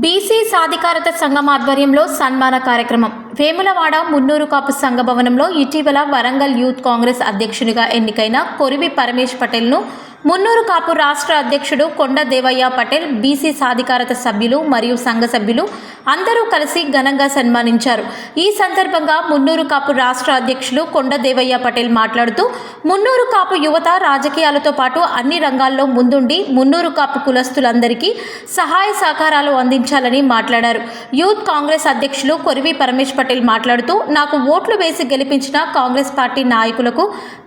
BC సాధికారత సంఘం ఆధ్వర్యంలో సన్మాన కార్యక్రమం. వేములవాడ మున్నూరు కాపు సంఘ భవనంలో ఇటీవల వరంగల్ యూత్ కాంగ్రెస్ అధ్యక్షునిగా ఎన్నికైన కొరివి పరమేష్ పటేల్ను మున్నూరు కాపు రాష్ట్ర అధ్యక్షుడు కొండ దేవయ్య పటేల్ బీసీ సాధికారత సభ్యులు మరియు సంఘ సభ్యులు అందరూ కలిసి ఘనంగా సన్మానించారు. ఈ సందర్భంగా మున్నూరు కాపు రాష్ట్ర అధ్యక్షులు కొండ దేవయ్య పటేల్ మాట్లాడుతూ మున్నూరు కాపు యువత రాజకీయాలతో పాటు అన్ని రంగాల్లో ముందుండి మున్నూరు కాపు కులస్తులందరికీ సహాయ సహకారాలు అందించాలని మాట్లాడారు. యూత్ కాంగ్రెస్ అధ్యక్షులు కొరివి పరమేశ్ పటేల్ మాట్లాడుతూ నాకు ఓట్లు వేసి గెలిపించిన కాంగ్రెస్ పార్టీ నాయకులకు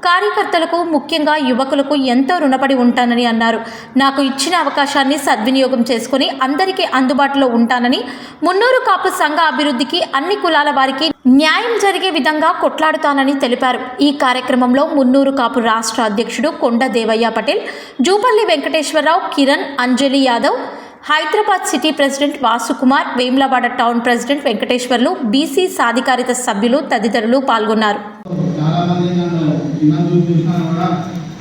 కార్యకర్తలకు ముఖ్యంగా యువకులకు ఎంతో రుణపడి ఉంటానని అన్నారు. నాకు ఇచ్చిన అవకాశాన్ని సద్వినియోగం చేసుకుని అందరికీ అందుబాటులో ఉంటానని మున్నూరు కాపు సంఘ అభివృద్ధికి అన్ని కులాల వారికి న్యాయం జరిగే విధంగా కొట్లాడుతానని తెలిపారు. ఈ కార్యక్రమంలో మున్నూరు కాపు రాష్ట్ర అధ్యక్షుడు Konda Devaiah Patel Jupalli Venkateswararao Kiran Anjali Yadav Hyderabad city president Vasukumar Vemulawada town president Venkateswarlu BC సాధికారిత సభ్యులు తదితరులు పాల్గొన్నారు.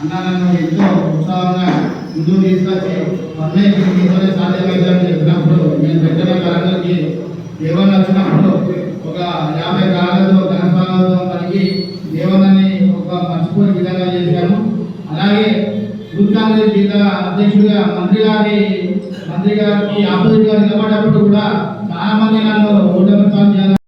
అన్నారన్న ఎంతో ఉత్సాహంగా ముందు తీసుకొచ్చి పర్మనెంట్ మీతోనే సాధ్యమైందని చెప్పినప్పుడు నేను వెంటనే వరంగల్కి దేవన్ వచ్చినప్పుడు ఒక యాభై కాళ్ళతో ఘనస్వాగతం కలిగి దేవన్నని ఒక మర్చిపోయే విధంగా చేశాను. అలాగే యూత్ కాంగ్రెస్ జిల్లా అధ్యక్షుడిగా మంత్రి గారి మంత్రి గారికి ఆపోజిట్గా నిలబడినప్పుడు కూడా చాలా మంది నన్ను ఓటమి